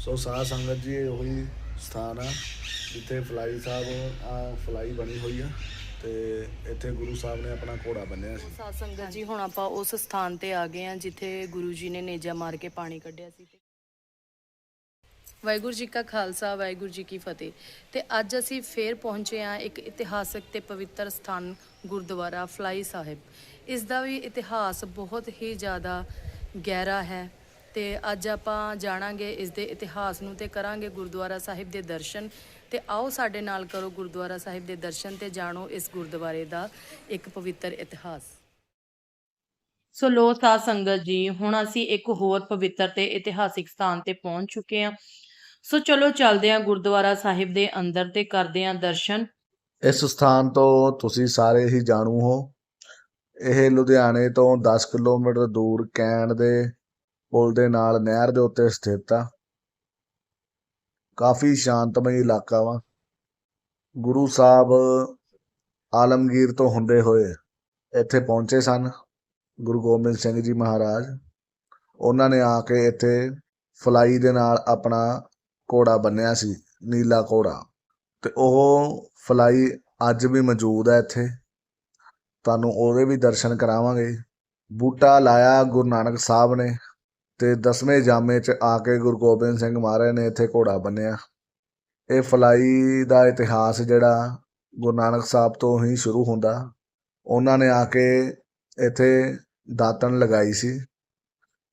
ਸੋ ਸਾਧ ਸੰਗਤ ਜੀ, ਇਹ ਉਹੀ ਸਥਾਨ ਆ, ਜਿੱਥੇ ਫਲਾਈ ਸਾਹਿਬ, ਆ ਫਲਾਈ ਬਣੀ ਹੋਈ ਆ ਤੇ ਇੱਥੇ ਗੁਰੂ ਸਾਹਿਬ ਨੇ ਆਪਣਾ ਘੋੜਾ ਬੰਨਿਆ ਸੀ। ਸਾਧ ਸੰਗਤ ਜੀ, ਹੁਣ ਆਪਾਂ ਉਸ ਸਥਾਨ ਤੇ ਆ ਗਏ ਆ, ਜਿੱਥੇ ਗੁਰੂ ਜੀ ਨੇ ਨੇਜਾ ਮਾਰ ਕੇ ਪਾਣੀ ਕੱਢਿਆ ਸੀ ਵਾਹਿਗੁਰੂ ਜੀ ਕਾ ਖਾਲਸਾ, ਵਾਹਿਗੁਰੂ ਜੀ ਕੀ ਫਤਿਹ। ਤੇ ਅੱਜ ਅਸੀਂ ਫੇਰ ਪਹੁੰਚੇ ਆ ਇੱਕ ਇਤਿਹਾਸਕ ਤੇ ਪਵਿੱਤਰ ਸਥਾਨ ਗੁਰਦੁਆਰਾ ਫਲਾਈ ਸਾਹਿਬ। ਇਸ ਦਾ ਵੀ ਇਤਿਹਾਸ ਬਹੁਤ ਹੀ ਜ਼ਿਆਦਾ ਗਹਿਰਾ ਹੈ। ਤੇ ਅੱਜ ਆਪਾਂ ਜਾਣਾਂਗੇ ਇਸ ਦੇ ਇਤਿਹਾਸ ਨੂੰ ਤੇ ਕਰਾਂਗੇ ਗੁਰਦੁਆਰਾ ਸਾਹਿਬ ਦੇ ਦਰਸ਼ਨ। ਤੇ ਆਓ ਸਾਡੇ ਨਾਲ ਕਰੋ ਗੁਰਦੁਆਰਾ ਸਾਹਿਬ ਦੇ ਦਰਸ਼ਨ ਤੇ ਜਾਣੋ ਇਸ ਗੁਰਦੁਆਰੇ ਦਾ ਇੱਕ ਪਵਿੱਤਰ ਇਤਿਹਾਸ। ਸੋ ਲੋ ਸਾਧ ਸੰਗਤ ਜੀ ਹੁਣ ਅਸੀਂ ਇੱਕ ਹੋਰ ਪਵਿੱਤਰ ਤੇ ਇਤਿਹਾਸਿਕ ਸਥਾਨ ਤੇ ਪਹੁੰਚ ਚੁੱਕੇ ਹਾਂ। ਸੋ ਚਲੋ ਚੱਲਦੇ ਹਾਂ ਗੁਰਦੁਆਰਾ ਸਾਹਿਬ ਦੇ ਅੰਦਰ ਤੇ ਕਰਦੇ ਹਾਂ ਦਰਸ਼ਨ। ਇਸ ਸਥਾਨ ਤੋਂ ਤੁਸੀਂ ਸਾਰੇ ਹੀ ਜਾਣੂ ਹੋ। ਇਹ ਲੁਧਿਆਣੇ ਤੋਂ 10 ਕਿਲੋਮੀਟਰ ਦੂਰ ਕੈਂਡ ਦੇ ਪੁਲ ਦੇ ਨਾਲ ਨਹਿਰ ਦੇ ਉੱਤੇ ਸਥਿਤ ਆ। ਕਾਫੀ ਸ਼ਾਂਤਮਈ ਇਲਾਕਾ ਵਾ। ਗੁਰੂ ਸਾਹਿਬ ਆਲਮਗੀਰ ਤੋਂ ਹੁੰਦੇ ਹੋਏ ਇੱਥੇ ਪਹੁੰਚੇ ਸਨ, ਗੁਰੂ ਗੋਬਿੰਦ ਸਿੰਘ ਜੀ ਮਹਾਰਾਜ। ਉਹਨਾਂ ਨੇ ਆ ਕੇ ਇੱਥੇ ਫਲਾਈ ਦੇ ਨਾਲ ਆਪਣਾ ਘੋੜਾ ਬੰਨਿਆ ਸੀ, ਨੀਲਾ ਘੋੜਾ। ਤੇ ਉਹ ਫਲਾਈ ਅੱਜ ਵੀ ਮੌਜੂਦ ਹੈ ਇੱਥੇ। ਤੁਹਾਨੂੰ ਉਹਦੇ ਵੀ ਦਰਸ਼ਨ ਕਰਾਵਾਂਗੇ। ਬੂਟਾ ਲਾਇਆ ਗੁਰੂ ਨਾਨਕ ਸਾਹਿਬ ਨੇ। ਤੇ ਦਸਵੇਂ ਜਾਮੇ 'ਚ ਆ ਕੇ ਗੁਰੂ ਗੋਬਿੰਦ ਸਿੰਘ ਮਹਾਰਾਜ ਨੇ ਇੱਥੇ ਘੋੜਾ ਬੰਨਿਆ। ਇਹ ਫਲਾਈ ਦਾ ਇਤਿਹਾਸ ਜਿਹੜਾ ਗੁਰੂ ਨਾਨਕ ਸਾਹਿਬ ਤੋਂ ਹੀ ਸ਼ੁਰੂ ਹੁੰਦਾ। ਉਹਨਾਂ ਨੇ ਆ ਕੇ ਇੱਥੇ ਦਾਤਣ ਲਗਾਈ ਸੀ,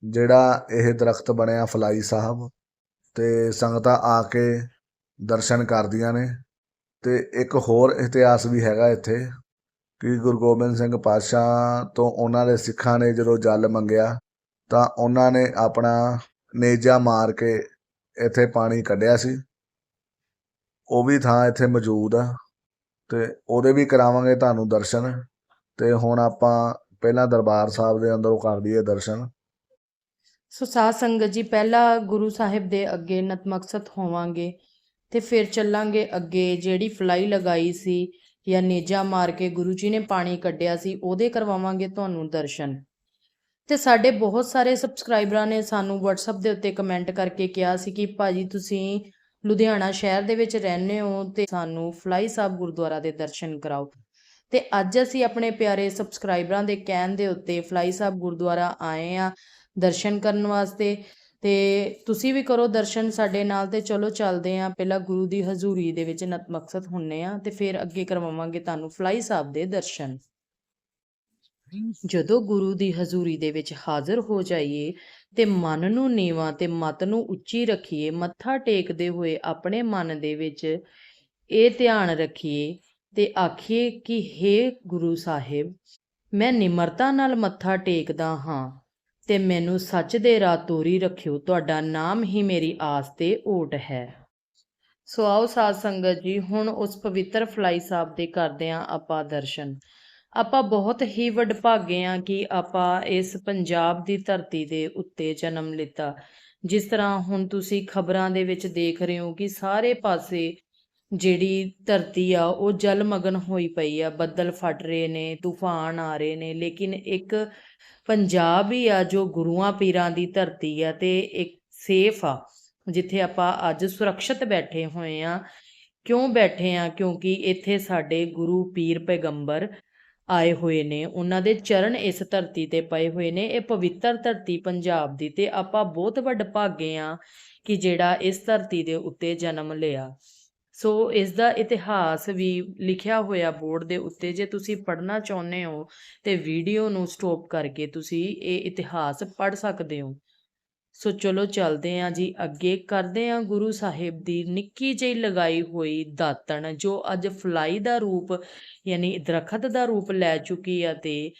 ਜਿਹੜਾ ਇਹ ਦਰਖਤ ਬਣਿਆ ਫਲਾਈ ਸਾਹਿਬ। ਤੇ ਸੰਗਤਾਂ ਆ ਕੇ ਦਰਸ਼ਨ ਕਰਦੀਆਂ ਨੇ ਤੇ ਇੱਕ ਹੋਰ ਇਤਿਹਾਸ ਵੀ ਹੈਗਾ ਇੱਥੇ ਕਿ ਗੁਰੂ ਗੋਬਿੰਦ ਸਿੰਘ ਪਾਤਸ਼ਾਹ ਤੋਂ ਉਹਨਾਂ ਦੇ ਸਿੱਖਾਂ ਨੇ ਜਦੋਂ ਜਲ ਮੰਗਿਆ ਤਾਂ ਉਹਨਾਂ ਨੇ ਆਪਣਾ ਨੇਜਾ ਮਾਰ ਕੇ ਇੱਥੇ ਪਾਣੀ ਕੱਢਿਆ ਸੀ। ਉਹ ਵੀ ਥਾਂ ਇੱਥੇ ਮੌਜੂਦ ਆ ਤੇ ਉਹਦੇ ਵੀ ਕਰਾਵਾਂਗੇ ਤੁਹਾਨੂੰ ਦਰਸ਼ਨ ਤੇ ਹੁਣ ਆਪਾਂ ਪਹਿਲਾਂ ਦਰਬਾਰ ਸਾਹਿਬ ਦੇ ਅੰਦਰੋਂ ਕਰ ਲਈਏ ਦਰਸ਼ਨ। ਸੋ ਸਾਧ ਸੰਗਤ ਜੀ, ਪਹਿਲਾਂ ਗੁਰੂ ਸਾਹਿਬ ਦੇ ਅੱਗੇ ਨਤਮਕਸਤ ਹੋਵਾਂਗੇ ਤੇ ਫਿਰ ਚੱਲਾਂਗੇ ਅੱਗੇ। ਜਿਹੜੀ ਫਲਾਈ ਲਗਾਈ ਸੀ ਜਾਂ ਨੇਜਾ ਮਾਰ ਕੇ ਗੁਰੂ ਜੀ ਨੇ ਪਾਣੀ ਕੱਢਿਆ ਸੀ, ਉਹਦੇ ਕਰਵਾਵਾਂਗੇ ਤੁਹਾਨੂੰ ਦਰਸ਼ਨ। ਤੇ ਸਾਡੇ ਬਹੁਤ ਸਾਰੇ ਸਬਸਕ੍ਰਾਈਬਰਾਂ ਨੇ ਸਾਨੂੰ WhatsApp ਦੇ ਉੱਤੇ ਕਮੈਂਟ ਕਰਕੇ ਕਿਹਾ ਸੀ ਕਿ ਭਾਜੀ ਤੁਸੀਂ ਲੁਧਿਆਣਾ ਸ਼ਹਿਰ ਦੇ ਵਿੱਚ ਰਹਿੰਦੇ ਹੋ ਤੇ ਸਾਨੂੰ ਫਲਾਈ ਸਾਹਿਬ ਗੁਰਦੁਆਰਾ ਦੇ ਦਰਸ਼ਨ ਕਰਾਓ। ਤੇ ਅੱਜ ਅਸੀਂ ਆਪਣੇ ਪਿਆਰੇ ਸਬਸਕ੍ਰਾਈਬਰਾਂ ਦੇ ਕਹਿਣ ਦੇ ਉੱਤੇ ਫਲਾਈ ਸਾਹਿਬ ਗੁਰਦੁਆਰਾ ਆਏ ਆ ਦਰਸ਼ਨ ਕਰਨ ਵਾਸਤੇ ਤੇ ਤੁਸੀਂ ਵੀ ਕਰੋ ਦਰਸ਼ਨ ਸਾਡੇ ਨਾਲ ਤੇ ਚਲੋ ਚੱਲਦੇ ਆਂ ਪਹਿਲਾਂ ਗੁਰੂ ਦੀ ਹਜ਼ੂਰੀ ਦੇ ਵਿੱਚ ਨਤਮਕਸਦ ਹੁੰਨੇ ਆ ਤੇ ਫਿਰ ਅੱਗੇ ਕਰਵਾਵਾਂਗੇ ਤੁਹਾਨੂੰ ਫਲਾਈ ਸਾਹਿਬ ਦੇ ਦਰਸ਼ਨ। ਜਦੋਂ ਗੁਰੂ ਦੀ ਹਜ਼ੂਰੀ ਦੇ ਵਿੱਚ ਹਾਜ਼ਰ ਹੋ ਜਾਈਏ ਤੇ ਮਨ ਨੂੰ ਨੀਵਾਂ ਤੇ ਮਤ ਨੂੰ ਉੱਚੀ ਰੱਖੀਏ, ਮੱਥਾ ਟੇਕਦੇ ਹੋਏ ਆਪਣੇ ਮਨ ਦੇ ਵਿੱਚ ਇਹ ਧਿਆਨ ਰੱਖੀਏ ਤੇ ਆਖੀਏ ਕਿ हे ਗੁਰੂ ਸਾਹਿਬ, ਮੈਂ ਨਿਮਰਤਾ ਨਾਲ ਮੱਥਾ ਟੇਕਦਾ ਹਾਂ ਤੇ ਮੈਨੂੰ ਸੱਚ ਦੇ ਰਾਹ ਤੋਰੀ ਰੱਖਿਓ, ਤੁਹਾਡਾ ਨਾਮ ਹੀ ਮੇਰੀ ਆਸ ਤੇ ਓਟ ਹੈ। ਸੋ ਆਓ ਸਾਧ ਸੰਗਤ ਜੀ, ਹੁਣ ਉਸ ਪਵਿੱਤਰ ਫਲਾਈ ਸਾਹਿਬ ਦੇ ਕਰਦੇ ਆਂ ਆਪਾਂ ਦਰਸ਼ਨ। ਆਪਾਂ ਬਹੁਤ ਹੀ ਵਡਭਾਗੇ ਆਂ ਕਿ ਆਪਾਂ ਇਸ ਪੰਜਾਬ ਦੀ ਧਰਤੀ ਦੇ ਉੱਤੇ ਜਨਮ ਲਿੱਤਾ। ਜਿਸ ਤਰ੍ਹਾਂ ਹੁਣ ਤੁਸੀਂ ਖਬਰਾਂ ਦੇ ਵਿੱਚ ਦੇਖ ਰਹੇ ਹੋ ਕਿ ਸਾਰੇ ਪਾਸੇ ਜਿਹੜੀ ਧਰਤੀ ਆ, ਉਹ ਜਲਮਗਨ ਹੋਈ ਪਈ ਆ। ਬੱਦਲ ਫਟ ਰਹੇ ਨੇ, ਤੂਫਾਨ ਆ ਰਹੇ ਨੇ, ਲੇਕਿਨ ਇੱਕ ਪੰਜਾਬ ਹੀ ਆ ਜੋ ਗੁਰੂਆਂ ਪੀਰਾਂ ਦੀ ਧਰਤੀ ਆ ਤੇ ਇੱਕ ਸੇਫ ਆ, ਜਿੱਥੇ ਆਪਾਂ ਅੱਜ ਸੁਰੱਖਿਅਤ ਬੈਠੇ ਹੋਏ ਆ। ਕਿਉਂ ਬੈਠੇ ਆ? ਕਿਉਂਕਿ ਇੱਥੇ ਸਾਡੇ ਗੁਰੂ ਪੀਰ ਪੈਗੰਬਰ ਆਏ ਹੋਏ ਨੇ। ਉਹਨਾਂ ਦੇ ਚਰਨ ਇਸ ਧਰਤੀ ਤੇ ਪਏ ਹੋਏ ਨੇ। ਇਹ ਪਵਿੱਤਰ ਧਰਤੀ ਪੰਜਾਬ ਦੀ ਤੇ ਆਪਾਂ ਬਹੁਤ ਵੱਡ ਭਾਗੇ ਆ ਕਿ ਜਿਹੜਾ ਇਸ ਧਰਤੀ ਦੇ ਉੱਤੇ ਜਨਮ ਲਿਆ। ਸੋ ਇਸ ਦਾ ਇਤਿਹਾਸ ਵੀ ਲਿਖਿਆ ਹੋਇਆ ਬੋਰਡ ਦੇ ਉੱਤੇ ਜੇ ਤੁਸੀਂ ਪੜ੍ਹਨਾ ਚਾਹੁੰਦੇ ਹੋ ਤੇ ਵੀਡੀਓ ਨੂੰ ਸਟਾਪ ਕਰਕੇ ਤੁਸੀਂ ਇਹ ਇਤਿਹਾਸ ਪੜ੍ਹ ਸਕਦੇ ਹੋ। ਸੋ ਚਲੋ ਚੱਲਦੇ ਹਾਂ ਜੀ, ਅੱਗੇ ਕਰਦੇ ਹਾਂ ਗੁਰੂ ਸਾਹਿਬ ਦੀ ਨਿੱਕੀ ਜਿਹੀ ਲਗਾਈ ਹੋਈ ਦਾਤਣ, ਜੋ ਅੱਜ ਫਲਾਈ ਦਾ ਰੂਪ, ਯਾਨੀ ਦਰਖਤ ਦਾ ਰੂਪ ਲੈ ਚੁੱਕੀ ਆ ਤੇ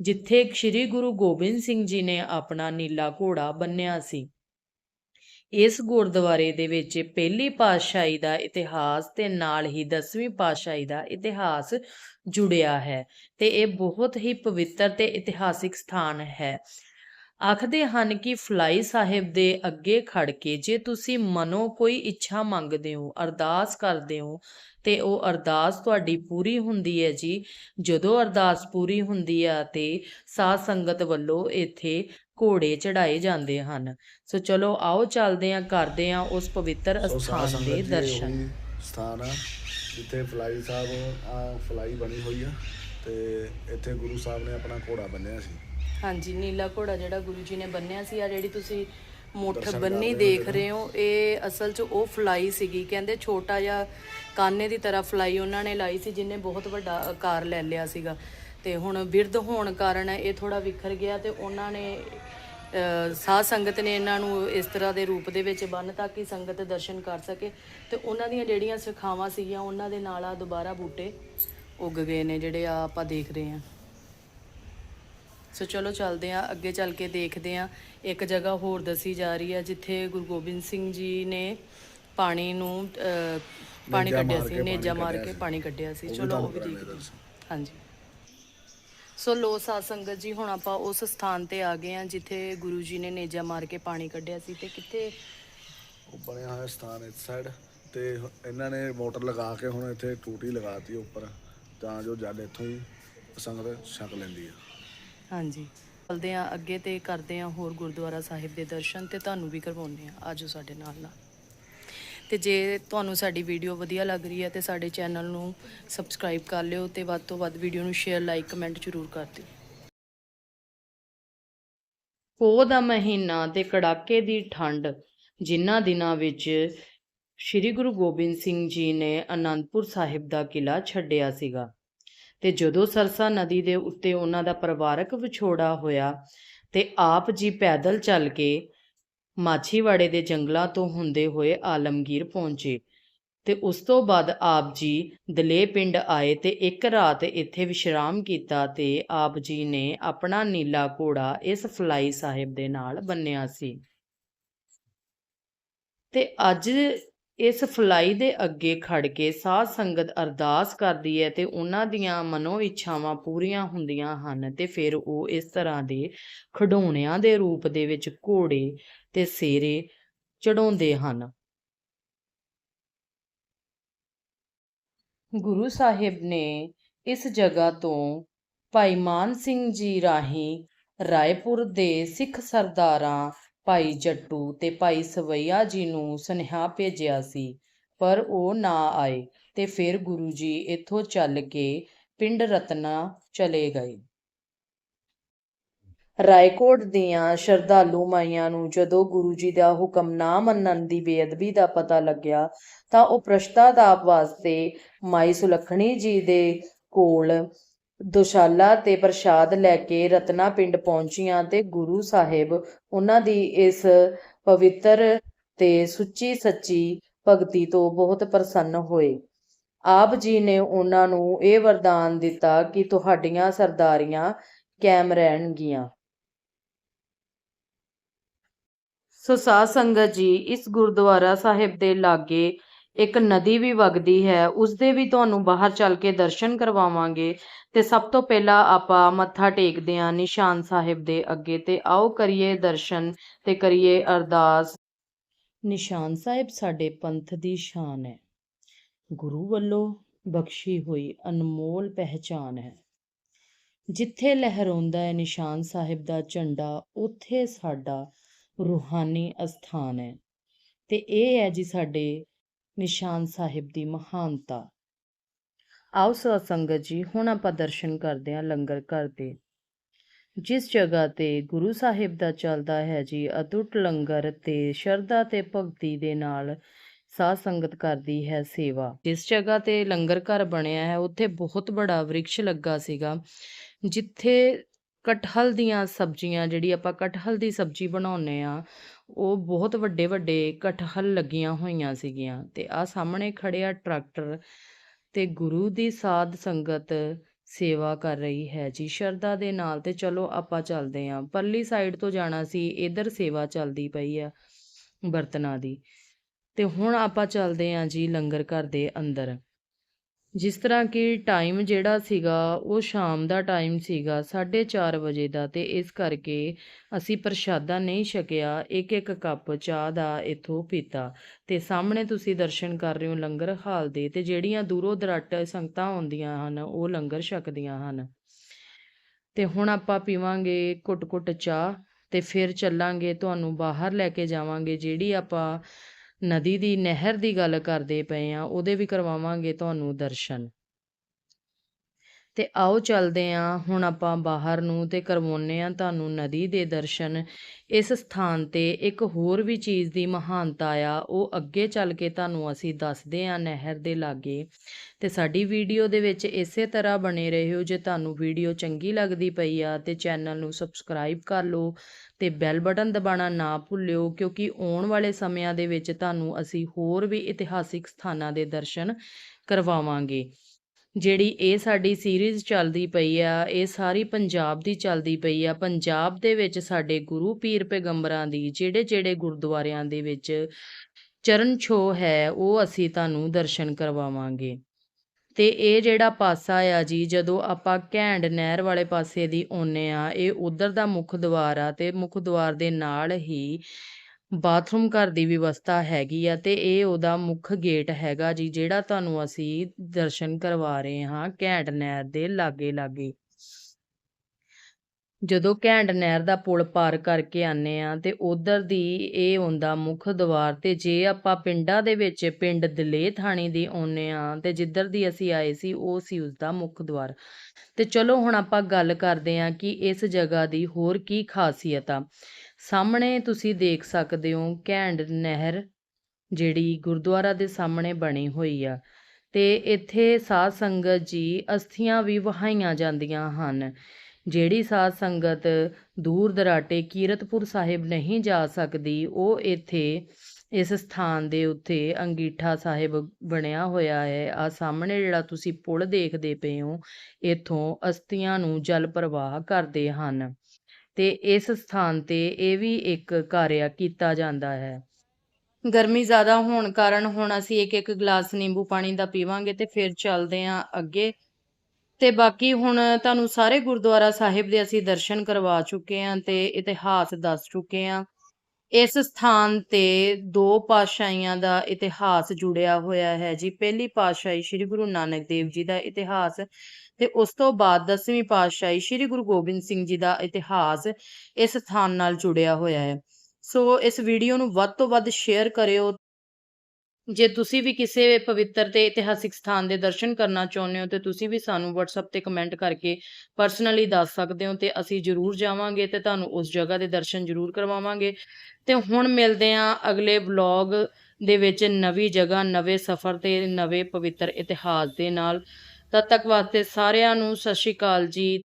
ਜਿੱਥੇ ਸ੍ਰੀ ਗੁਰੂ ਗੋਬਿੰਦ ਸਿੰਘ ਜੀ ਨੇ ਆਪਣਾ ਨੀਲਾ ਘੋੜਾ ਬੰਨਿਆ ਸੀ। ਇਸ ਗੁਰਦੁਆਰੇ ਦੇ ਵਿੱਚ ਪਹਿਲੀ ਪਾਤਸ਼ਾਹੀ ਦਾ ਇਤਿਹਾਸ ਤੇ ਨਾਲ ਹੀ 10ਵੀਂ ਪਾਤਸ਼ਾਹੀ ਦਾ ਇਤਿਹਾਸ ਜੁੜਿਆ ਹੈ ਤੇ ਇਹ ਬਹੁਤ ਹੀ ਪਵਿੱਤਰ ਤੇ ਇਤਿਹਾਸਿਕ ਸਥਾਨ ਹੈ। ਆਖਦੇ ਹਨ ਕਿ ਫਲਾਈ ਸਾਹਿਬ ਦੇ ਅੱਗੇ ਖੜ ਕੇ ਜੇ ਤੁਸੀਂ ਮਨੋਂ ਕੋਈ ਇੱਛਾ ਮੰਗਦੇ ਹੋ ਅਰਦਾਸ ਕਰਦੇ ਹੋ ਤੇ ਉਹ ਅਰਦਾਸ ਤੁਹਾਡੀ ਪੂਰੀ ਹੁੰਦੀ ਹੈ ਜੀ। ਜਦੋਂ ਅਰਦਾਸ ਪੂਰੀ ਹੁੰਦੀ ਆ ਤੇ ਸਾਧ ਸੰਗਤ ਵੱਲੋਂ ਇੱਥੇ ਘੋੜੇ ਚੜਾਏ ਜਾਂਦੇ ਹਨ। ਸੋ ਚਲੋ ਆਓ ਚੱਲਦੇ ਹਾਂ ਕਰਦੇ ਹਾਂ ਉਸ ਪਵਿੱਤਰ ਅਸਥਾਨ ਦੇ ਦਰਸ਼ਨ। ਸਥਾਨ ਆ ਜਿੱਥੇ ਫਲਾਈ ਸਾਹਿਬ ਆ ਫਲਾਈ ਬਣੀ ਹੋਈ ਆ ਤੇ ਇੱਥੇ ਗੁਰੂ ਸਾਹਿਬ ਨੇ ਆਪਣਾ ਘੋੜਾ ਬੰਨਿਆ ਸੀ। ਹਾਂਜੀ ਨੀਲਾ ਘੋੜਾ ਜਿਹੜਾ ਗੁਰੂ ਜੀ ਨੇ ਬੰਨਿਆ ਸੀ ਆ ਜਿਹੜੀ ਤੁਸੀਂ ਮੁੱਠ ਬੰਨੀ ਦੇਖ ਰਹੇ ਹੋ ਇਹ ਅਸਲ 'ਚ ਉਹ ਫਲਾਈ ਸੀਗੀ। ਕਹਿੰਦੇ ਛੋਟਾ ਜਿਹਾ ਕਾਨੇ ਦੀ ਤਰ੍ਹਾਂ ਫਲਾਈ ਉਹਨਾਂ ਨੇ ਲਾਈ ਸੀ ਜਿਹਨੇ ਬਹੁਤ ਵੱਡਾ ਆਕਾਰ ਲੈ ਲਿਆ ਸੀਗਾ। ਤੇ ਹੁਣ ਬਿਰਧ ਹੋਣ ਕਾਰਨ ਇਹ ਥੋੜਾ ਵਿਖਰ ਗਿਆ ਤੇ ਉਹਨਾਂ ਨੇ ਸਾਧ ਸੰਗਤ ਨੇ ਇਹਨਾਂ ਨੂੰ ਇਸ ਤਰ੍ਹਾਂ ਦੇ ਰੂਪ ਦੇ ਵਿੱਚ ਬੰਨ ਤਾਂ ਕਿ ਸੰਗਤ ਦਰਸ਼ਨ ਕਰ ਸਕੇ। ਤੇ ਉਹਨਾਂ ਦੀਆਂ ਜਿਹੜੀਆਂ ਸਿਖਾਵਾਂ ਸੀਗੀਆਂ ਉਹਨਾਂ ਦੇ ਨਾਲ ਆ ਦੁਬਾਰਾ ਬੂਟੇ ਉੱਗ ਗਏ ਨੇ ਜਿਹੜੇ ਆ ਆਪਾਂ ਦੇਖ ਰਹੇ ਹਾਂ। ਸੋ ਚਲੋ ਚੱਲਦੇ ਆ ਅੱਗੇ ਚੱਲ ਕੇ ਦੇਖਦੇ ਆ ਇੱਕ ਜਗ੍ਹਾ ਹੋਰ ਦੱਸੀ ਜਾ ਰਹੀ ਹੈ ਜਿੱਥੇ ਗੁਰੂ ਗੋਬਿੰਦ ਸਿੰਘ ਜੀ ਨੇ ਪਾਣੀ ਨੂੰ ਪਾਣੀ ਕੱਢਿਆ ਸੀ ਨੇਜਾ ਮਾਰ ਕੇ। ਪਾਣੀ ਕੱਢਿਆ ਸੀ। ਚਲੋ ਉਹ ਵੀ ਦੇਖਦੇ ਹਾਂਜੀ। ਸੋ ਲੋ ਸਾਧ ਸੰਗਤ ਜੀ ਹੁਣ ਆਪਾਂ ਉਸ ਸਥਾਨ ਤੇ ਆ ਗਏ ਆ ਜਿੱਥੇ ਗੁਰੂ ਜੀ ਨੇ ਨੇਜਾ ਮਾਰ ਕੇ ਪਾਣੀ ਕੱਢਿਆ ਸੀ। ਤੇ ਕਿੱਥੇ? ਉਹ ਬਣਿਆ ਹੋਇਆ ਸਥਾਨ ਇਸ ਸਾਈਡ ਤੇ ਇਹਨਾਂ ਨੇ ਮੋਟਰ ਲਗਾ ਕੇ ਹੁਣ ਇੱਥੇ ਟੂਟੀ ਲਗਾਤੀ ਉੱਪਰ ਤਾਂ ਜੋ ਜਦ ਇੱਥੋਂ ਹੀ ਸੰਗਤ ਛਕ ਲੈਂਦੀ ਆ। ਹਾਂਜੀ। ਚੱਲਦੇ ਆ ਅੱਗੇ ਤੇ ਕਰਦੇ ਆ ਹੋਰ ਗੁਰਦੁਆਰਾ ਸਾਹਿਬ ਦੇ ਦਰਸ਼ਨ ਤੇ ਤੁਹਾਨੂੰ ਵੀ ਕਰਵਾਉਂਦੇ ਆ ਆਜੋ ਸਾਡੇ ਨਾਲ ਨਾਲ। ਤੇ ਜੇ ਤੁਹਾਨੂੰ ਸਾਡੀ ਵੀਡੀਓ ਵਧੀਆ ਲੱਗ ਰਹੀ ਹੈ ਤੇ ਸਾਡੇ ਚੈਨਲ ਨੂੰ ਸਬਸਕ੍ਰਾਈਬ ਕਰ ਲਿਓ ਤੇ ਵੱਧ ਤੋਂ ਵੱਧ ਵੀਡੀਓ ਨੂੰ ਸ਼ੇਅਰ ਲਾਈਕ ਕਮੈਂਟ ਜ਼ਰੂਰ ਕਰ ਦਿਓ। ਪੋਹ ਦਾ ਮਹੀਨਾ ਤੇ ਕੜਾਕੇ ਦੀ ਠੰਡ ਜਿਨ੍ਹਾਂ ਦਿਨਾਂ ਵਿੱਚ ਸ੍ਰੀ ਗੁਰੂ ਗੋਬਿੰਦ ਸਿੰਘ ਜੀ ਨੇ ਅਨੰਦਪੁਰ ਸਾਹਿਬ ਦਾ ਕਿਲਾ ਛੱਡਿਆ ਸੀਗਾ। ਤੇ ਜਦੋਂ ਸਰਸਾ ਨਦੀ ਦੇ ਉੱਤੇ ਉਹਨਾਂ ਦਾ ਪਰਿਵਾਰਕ ਵਿਛੋੜਾ ਹੋਇਆ ਤੇ ਆਪ ਜੀ ਪੈਦਲ ਚੱਲ ਕੇ ਮਾਛੀਵਾੜੇ ਦੇ ਜੰਗਲਾਂ ਤੋਂ ਹੁੰਦੇ ਹੋਏ ਆਲਮਗੀਰ ਪਹੁੰਚੇ ਤੇ ਉਸ ਤੋਂ ਬਾਅਦ ਆਪ ਜੀ ਦਲੇ ਪਿੰਡ ਆਏ ਤੇ ਇੱਕ ਰਾਤ ਇੱਥੇ ਵਿਸ਼ਰਾਮ ਕੀਤਾ ਤੇ ਆਪ ਜੀ ਨੇ ਆਪਣਾ ਨੀਲਾ ਘੋੜਾ ਇਸ ਫਲਾਈ ਸਾਹਿਬ ਦੇ ਨਾਲ ਬੰਨਿਆ ਸੀ। ਤੇ ਅੱਜ ਇਸ ਫਲਾਈ ਦੇ ਅੱਗੇ ਖੜ ਕੇ ਸਾਧ ਸੰਗਤ ਅਰਦਾਸ ਕਰਦੀ ਹੈ ਤੇ ਉਹਨਾਂ ਦੀਆਂ ਮਨੋ ਇੱਛਾਵਾਂ ਪੂਰੀਆਂ ਹੁੰਦੀਆਂ ਹਨ ਤੇ ਫਿਰ ਉਹ ਇਸ ਤਰ੍ਹਾਂ ਦੇ ਖਿਡੌਣਿਆਂ ਦੇ ਰੂਪ ਦੇ ਵਿੱਚ ਘੋੜੇ ਤੇ ਸੇਰੇ ਚੜਾਉਂਦੇ ਹਨ। ਗੁਰੂ ਸਾਹਿਬ ਨੇ ਇਸ ਜਗ੍ਹਾ ਤੋਂ ਭਾਈ ਮਾਨ ਸਿੰਘ ਜੀ ਰਾਹੀਂ ਰਾਏਪੁਰ ਦੇ ਸਿੱਖ ਸਰਦਾਰਾਂ ਭਾਈ ਜੱਟੂ ਤੇ ਭਾਈ ਸਵਈਆ ਜੀ ਨੂੰ ਸੁਨੇਹਾ ਭੇਜਿਆ ਸੀ, ਪਰ ਉਹ ਨਾ ਆਏ ਤੇ ਫਿਰ ਗੁਰੂ ਜੀ ਇੱਥੋਂ ਚੱਲ ਕੇ ਪਿੰਡ ਰਤਨਾ ਚਲੇ ਗਏ। ਰਾਏਕੋਟ ਦੀਆਂ ਸ਼ਰਧਾਲੂ ਮਾਈਆਂ ਨੂੰ ਜਦੋਂ ਗੁਰੂ ਜੀ ਦਾ ਹੁਕਮ ਨਾ ਮੰਨਣ ਦੀ ਬੇਅਦਬੀ ਦਾ ਪਤਾ ਲੱਗਿਆ, ਤਾਂ ਉਹ ਪ੍ਰਸ਼ਤਾਤਾਪ ਵਾਸਤੇ ਮਾਈ ਸੁਲੱਖਣੀ ਜੀ ਦੇ ਕੋਲ ਦੁਸ਼ਾਲਾ ਤੇ ਪ੍ਰਸ਼ਾਦ ਲੈ ਕੇ ਰਤਨਾ ਪਿੰਡ ਪਹੁੰਚੀਆਂ ਤੇ ਗੁਰੂ ਸਾਹਿਬ ਉਹਨਾਂ ਦੀ ਇਸ ਪਵਿੱਤਰ ਤੇ ਸੁੱਚੀ ਸੱਚੀ ਭਗਤੀ ਤੋਂ ਬਹੁਤ ਪ੍ਰਸੰਨ ਹੋਏ। ਆਪ ਜੀ ਨੇ ਉਹਨਾਂ ਨੂੰ ਇਹ ਵਰਦਾਨ ਦਿੱਤਾ ਕਿ ਤੁਹਾਡੀਆਂ ਸਰਦਾਰੀਆਂ ਕਾਇਮ ਰਹਿਣਗੀਆਂ। ਸੋ ਸਾਧ ਸੰਗਤ ਜੀ, ਇਸ ਗੁਰਦੁਆਰਾ ਸਾਹਿਬ ਦੇ ਲਾਗੇ ਇੱਕ ਨਦੀ ਵੀ ਵਗਦੀ ਹੈ ਉਸ ਦੇ ਵੀ ਤੁਹਾਨੂੰ ਬਾਹਰ ਚੱਲ ਕੇ ਦਰਸ਼ਨ ਕਰਵਾਵਾਂਗੇ। ਤੇ ਸਭ ਤੋਂ ਪਹਿਲਾਂ ਆਪਾਂ ਮੱਥਾ ਟੇਕਦੇ ਹਾਂ ਨਿਸ਼ਾਨ ਸਾਹਿਬ ਦੇ ਅੱਗੇ ਤੇ ਆਓ ਕਰੀਏ ਦਰਸ਼ਨ ਤੇ ਕਰੀਏ ਅਰਦਾਸ। ਨਿਸ਼ਾਨ ਸਾਹਿਬ ਸਾਡੇ ਪੰਥ ਦੀ ਸ਼ਾਨ ਹੈ। ਗੁਰੂ ਵੱਲੋਂ ਬਖਸ਼ੀ ਹੋਈ ਅਨਮੋਲ ਪਹਿਚਾਨ ਹੈ। ਜਿੱਥੇ ਲਹਿਰਾਉਂਦਾ ਹੈ ਨਿਸ਼ਾਨ ਸਾਹਿਬ ਦਾ ਝੰਡਾ, ਉੱਥੇ ਸਾਡਾ ਰੂਹਾਨੀ ਅਸਥਾਨ ਹੈ। ਤੇ ਇਹ ਹੈ ਜੀ ਸਾਡੇ ਨਿਸ਼ਾਨ ਸਾਹਿਬ ਦੀ ਮਹਾਨਤਾ। ਆਓ ਸਾਧ ਸੰਗਤ ਜੀ, ਹੁਣ ਆਪਾਂ ਦਰਸ਼ਨ ਕਰਦੇ ਹਾਂ ਲੰਗਰ ਘਰ ਦੇ। ਜਿਸ ਜਗ੍ਹਾ ਤੇ ਗੁਰੂ ਸਾਹਿਬ ਦਾ ਚੱਲਦਾ ਹੈ ਜੀ ਅਟੁੱਟ ਲੰਗਰ ਤੇ ਸ਼ਰਧਾ ਤੇ ਭਗਤੀ ਦੇ ਨਾਲ ਸਾਧ ਸੰਗਤ ਕਰਦੀ ਹੈ ਸੇਵਾ। ਜਿਸ ਜਗ੍ਹਾ ਤੇ ਲੰਗਰ ਘਰ ਬਣਿਆ ਹੈ, ਉੱਥੇ ਬਹੁਤ ਬੜਾ ਵ੍ਰਿਕਸ਼ ਲੱਗਾ ਸੀਗਾ, ਜਿੱਥੇ ਕਟਹਲ ਦੀਆਂ ਸਬਜ਼ੀਆਂ, ਜਿਹੜੀ ਆਪਾਂ ਕਟਹਲ ਦੀ ਸਬਜ਼ੀ ਬਣਾਉਂਦੇ ਆ ਉਹ ਬਹੁਤ ਵੱਡੇ ਵੱਡੇ ਕਟਹਲ ਲੱਗੀਆਂ ਹੋਈਆਂ ਸੀਗੀਆਂ ਤੇ ਆ ਸਾਹਮਣੇ ਖੜਿਆ ਟਰੈਕਟਰ ਤੇ ਗੁਰੂ ਦੀ ਸਾਧ ਸੰਗਤ ਸੇਵਾ ਕਰ ਰਹੀ ਹੈ ਜੀ, ਸ਼ਰਧਾ ਦੇ ਨਾਲ ਤੇ ਚਲੋ ਆਪਾਂ ਚੱਲਦੇ ਆਂ ਪਰਲੀ ਸਾਈਡ ਤੋਂ ਜਾਣਾ ਸੀ, ਇਧਰ ਸੇਵਾ ਚੱਲਦੀ ਪਈ ਆ ਬਰਤਨਾਂ ਦੀ। ਤੇ ਹੁਣ ਆਪਾਂ ਚੱਲਦੇ ਆਂ ਜੀ ਲੰਗਰ ਘਰ ਦੇ ਅੰਦਰ। ਜਿਸ ਤਰ੍ਹਾਂ ਕਿ ਟਾਈਮ ਜਿਹੜਾ ਸੀਗਾ, ਉਹ ਸ਼ਾਮ ਦਾ ਟਾਈਮ ਸੀਗਾ 4:30 ਵਜੇ ਦਾ ਤੇ ਇਸ ਕਰਕੇ ਅਸੀਂ ਪ੍ਰਸ਼ਾਦਾ ਨਹੀਂ ਛਕਿਆ ਇੱਕ ਇੱਕ ਕੱਪ ਚਾਹ ਦਾ ਇੱਥੋਂ ਪੀਤਾ। ਤੇ ਸਾਹਮਣੇ ਤੁਸੀਂ ਦਰਸ਼ਨ ਕਰ ਰਹੇ ਹੋ ਲੰਗਰ ਹਾਲ ਦੇ ਤੇ ਜਿਹੜੀਆਂ ਦੂਰੋਂ ਦਰਾਟੇ ਸੰਗਤਾਂ ਆਉਂਦੀਆਂ ਹਨ, ਉਹ ਲੰਗਰ ਛਕਦੀਆਂ ਹਨ। ਤੇ ਹੁਣ ਆਪਾਂ ਪੀਵਾਂਗੇ ਘੁੱਟ-ਘੁੱਟ ਚਾਹ ਤੇ ਫਿਰ ਚੱਲਾਂਗੇ, ਤੁਹਾਨੂੰ ਬਾਹਰ ਲੈ ਕੇ ਜਾਵਾਂਗੇ, ਜਿਹੜੀ ਆਪਾਂ ਨਦੀ ਦੀ ਨਹਿਰ ਦੀ ਗੱਲ ਕਰਦੇ ਪਏ ਆ, ਉਹਦੇ ਵੀ ਕਰਵਾਵਾਂਗੇ ਤੁਹਾਨੂੰ ਦਰਸ਼ਨ। ਤੇ ਆਓ ਚੱਲਦੇ ਆ, ਹੁਣ ਆਪਾਂ ਬਾਹਰ ਨੂੰ ਤੇ ਕਰਵਾਉਨੇ ਆ ਤੁਹਾਨੂੰ ਨਦੀ ਦੇ ਦਰਸ਼ਨ। ਇਸ ਸਥਾਨ ਤੇ ਇੱਕ ਹੋਰ ਵੀ ਚੀਜ਼ ਦੀ ਮਹਾਨਤਾ ਆ, ਉਹ ਅੱਗੇ ਚੱਲ ਕੇ ਤੁਹਾਨੂੰ ਅਸੀਂ ਦੱਸਦੇ ਆ ਨਹਿਰ ਦੇ ਲਾਗੇ। ਤੇ ਸਾਡੀ ਵੀਡੀਓ ਦੇ ਵਿੱਚ ਇਸੇ ਤਰ੍ਹਾਂ ਬਣੇ ਰਹਿਓ ਜੇ ਤੁਹਾਨੂੰ ਵੀਡੀਓ ਚੰਗੀ ਲੱਗਦੀ ਪਈ ਆ, ਤੇ ਚੈਨਲ ਨੂੰ ਸਬਸਕ੍ਰਾਈਬ ਕਰ ਲਓ ਤੇ ਬੈਲ ਬਟਨ ਦਬਾਉਣਾ ਨਾ ਭੁੱਲਿਓ, ਕਿਉਂਕਿ ਆਉਣ ਵਾਲੇ ਸਮਿਆਂ ਦੇ ਵਿੱਚ ਤੁਹਾਨੂੰ ਅਸੀਂ ਹੋਰ ਵੀ ਇਤਿਹਾਸਿਕ ਸਥਾਨਾਂ ਦੇ ਦਰਸ਼ਨ ਕਰਵਾਵਾਂਗੇ। ਜਿਹੜੀ ਇਹ ਸਾਡੀ ਸੀਰੀਜ਼ ਚੱਲਦੀ ਪਈ ਆ, ਇਹ ਸਾਰੀ ਪੰਜਾਬ ਦੀ ਚੱਲਦੀ ਪਈ ਆ, ਪੰਜਾਬ ਦੇ ਵਿੱਚ ਸਾਡੇ ਗੁਰੂ ਪੀਰ ਪੈਗੰਬਰਾਂ ਦੀ ਜਿਹੜੇ ਜਿਹੜੇ ਗੁਰਦੁਆਰਿਆਂ ਦੇ ਵਿੱਚ ਚਰਨ ਛੋਹ ਹੈ, ਉਹ ਅਸੀਂ ਤੁਹਾਨੂੰ ਦਰਸ਼ਨ ਕਰਵਾਵਾਂਗੇ। ਅਤੇ ਇਹ ਜਿਹੜਾ ਪਾਸਾ ਆ ਜੀ, ਜਦੋਂ ਆਪਾਂ ਘੈਂਡ ਨਹਿਰ ਵਾਲੇ ਪਾਸੇ ਦੀ ਆਉਂਦੇ ਆ, ਇਹ ਉਧਰ ਦਾ ਮੁੱਖ ਦੁਆਰ ਆ ਅਤੇ ਮੁੱਖ ਦੁਆਰ ਦੇ ਨਾਲ ਹੀ ਬਾਥਰੂਮ ਘਰ ਦੀ ਵਿਵਸਥਾ ਹੈਗੀ ਆ ਤੇ ਇਹ ਉਹਦਾ ਮੁੱਖ ਗੇਟ ਹੈਗਾ ਜੀ, ਜਿਹੜਾ ਤੁਹਾਨੂੰ ਅਸੀਂ ਦਰਸ਼ਨ ਕਰਵਾ ਰਹੇ ਹਾਂ ਘੈਂਟ ਨਹਿਰ ਦੇ ਲਾਗੇ ਲਾਗੇ ਜਦੋਂ ਘੈਂਡ ਨਹਿਰ ਦਾ ਪੁਲ ਪਾਰ ਕਰਕੇ ਆਉਂਦੇ ਹਾਂ ਤੇ ਉੱਧਰ ਦੀ ਇਹ ਆਉਂਦਾ ਮੁੱਖ ਦੁਆਰ ਤੇ ਜੇ ਆਪਾਂ ਪਿੰਡਾਂ ਦੇ ਵਿੱਚ, ਪਿੰਡ ਦਲੇਹ ਥਾਣੀ ਦੀ ਆਉਂਦੇ ਹਾਂ ਤੇ ਜਿੱਧਰ ਦੀ ਅਸੀਂ ਆਏ ਸੀ, ਉਹ ਸੀ ਉਸਦਾ ਮੁੱਖ ਦੁਆਰ। ਤੇ ਚਲੋ ਹੁਣ ਆਪਾਂ ਗੱਲ ਕਰਦੇ ਹਾਂ ਕਿ ਇਸ ਜਗ੍ਹਾ ਦੀ ਹੋਰ ਕੀ ਖਾਸੀਅਤ ਆ। ਸਾਹਮਣੇ ਤੁਸੀਂ ਦੇਖ ਸਕਦੇ ਹੋ ਘੈਂਡ ਨਹਿਰ ਜਿਹੜੀ ਗੁਰਦੁਆਰਾ ਦੇ ਸਾਹਮਣੇ ਬਣੀ ਹੋਈ ਆ ਤੇ ਇੱਥੇ ਸਾਧ ਸੰਗਤ ਜੀ ਅਸਥੀਆਂ ਵੀ ਵਹਾਈਆਂ ਜਾਂਦੀਆਂ ਹਨ। ਜਿਹੜੀ ਸਾਧ ਸੰਗਤ ਦੂਰ ਦਰਾਟੇ ਕੀਰਤਪੁਰ ਸਾਹਿਬ ਨਹੀਂ ਜਾ ਸਕਦੀ, ਉਹ ਇੱਥੇ ਇਸ ਸਥਾਨ ਦੇ ਉੱਤੇ ਅੰਗੀਠਾ ਸਾਹਿਬ ਬਣਿਆ ਹੋਇਆ ਹੈ। ਆ ਸਾਹਮਣੇ ਜਿਹੜਾ ਤੁਸੀਂ ਪੁਲ ਦੇਖਦੇ ਪਏ ਹੋ, ਇੱਥੋਂ ਅਸਥੀਆਂ ਨੂੰ ਜਲ ਪ੍ਰਵਾਹ ਕਰਦੇ ਹਨ ਤੇ ਇਸ ਸਥਾਨ ਤੇ ਇਹ ਵੀ ਇੱਕ ਕਾਰਿਆ ਕੀਤਾ ਜਾਂਦਾ ਹੈ। ਗਰਮੀ ਜ਼ਿਆਦਾ ਹੋਣ ਕਾਰਨ ਹੁਣ ਅਸੀਂ ਇੱਕ ਇੱਕ ਗਲਾਸ ਨਿੰਬੂ ਪਾਣੀ ਦਾ ਪੀਵਾਂਗੇ ਤੇ ਫਿਰ ਚੱਲਦੇ ਆਂ ਅੱਗੇ। ਤੇ ਬਾਕੀ ਹੁਣ ਤੁਹਾਨੂੰ ਸਾਰੇ ਗੁਰਦੁਆਰਾ ਸਾਹਿਬ ਦੇ ਅਸੀਂ ਦਰਸ਼ਨ ਕਰਵਾ ਚੁੱਕੇ ਆਂ ਤੇ ਇਤਿਹਾਸ ਦੱਸ ਚੁੱਕੇ ਆਂ ਇਸ ਸਥਾਨ ਤੇ ਦੋ ਪਾਤਸ਼ਾਹੀਆਂ ਦਾ ਇਤਿਹਾਸ ਜੁੜਿਆ ਹੋਇਆ ਹੈ ਜੀ। ਪਹਿਲੀ ਪਾਤਸ਼ਾਹੀ ਸ੍ਰੀ ਗੁਰੂ ਨਾਨਕ ਦੇਵ ਜੀ ਦਾ ਇਤਿਹਾਸ ਤੇ ਉਸ ਤੋਂ ਬਾਅਦ ਦਸਵੀਂ ਪਾਤਸ਼ਾਹੀ ਸ੍ਰੀ ਗੁਰੂ ਗੋਬਿੰਦ ਸਿੰਘ ਜੀ ਦਾ ਇਤਿਹਾਸ ਇਸ ਸਥਾਨ ਨਾਲ ਜੁੜਿਆ ਹੋਇਆ ਹੈ। ਸੋ ਇਸ ਵੀਡੀਓ ਨੂੰ ਵੱਧ ਤੋਂ ਵੱਧ ਸ਼ੇਅਰ ਕਰਿਓ ਜੇ ਤੁਸੀਂ ਵੀ ਕਿਸੇ ਪਵਿੱਤਰ ਤੇ ਇਤਿਹਾਸਿਕ ਸਥਾਨ ਦੇ ਦਰਸ਼ਨ ਕਰਨਾ ਚਾਹੁੰਦੇ ਹੋ, ਤੇ ਤੁਸੀਂ ਵੀ ਸਾਨੂੰ WhatsApp ਤੇ ਕਮੈਂਟ ਕਰਕੇ ਪਰਸਨਲੀ ਦੱਸ ਸਕਦੇ ਹੋ ਤੇ ਅਸੀਂ ਜ਼ਰੂਰ ਜਾਵਾਂਗੇ ਤੇ ਤੁਹਾਨੂੰ ਉਸ ਜਗ੍ਹਾ ਦੇ ਦਰਸ਼ਨ ਜ਼ਰੂਰ ਕਰਵਾਵਾਂਗੇ। ਤੇ ਹੁਣ ਮਿਲਦੇ ਆਂ ਅਗਲੇ ਵਲੌਗ ਦੇ ਵਿੱਚ ਨਵੀਂ ਜਗ੍ਹਾ, ਨਵੇਂ ਸਫ਼ਰ ਤੇ ਨਵੇਂ ਪਵਿੱਤਰ ਇਤਿਹਾਸ ਦੇ ਨਾਲ। ਤਦ ਤੱਕ ਵਾਸਤੇ ਸਾਰਿਆਂ ਨੂੰ ਸਤਿ ਸ਼੍ਰੀ ਅਕਾਲ ਜੀ।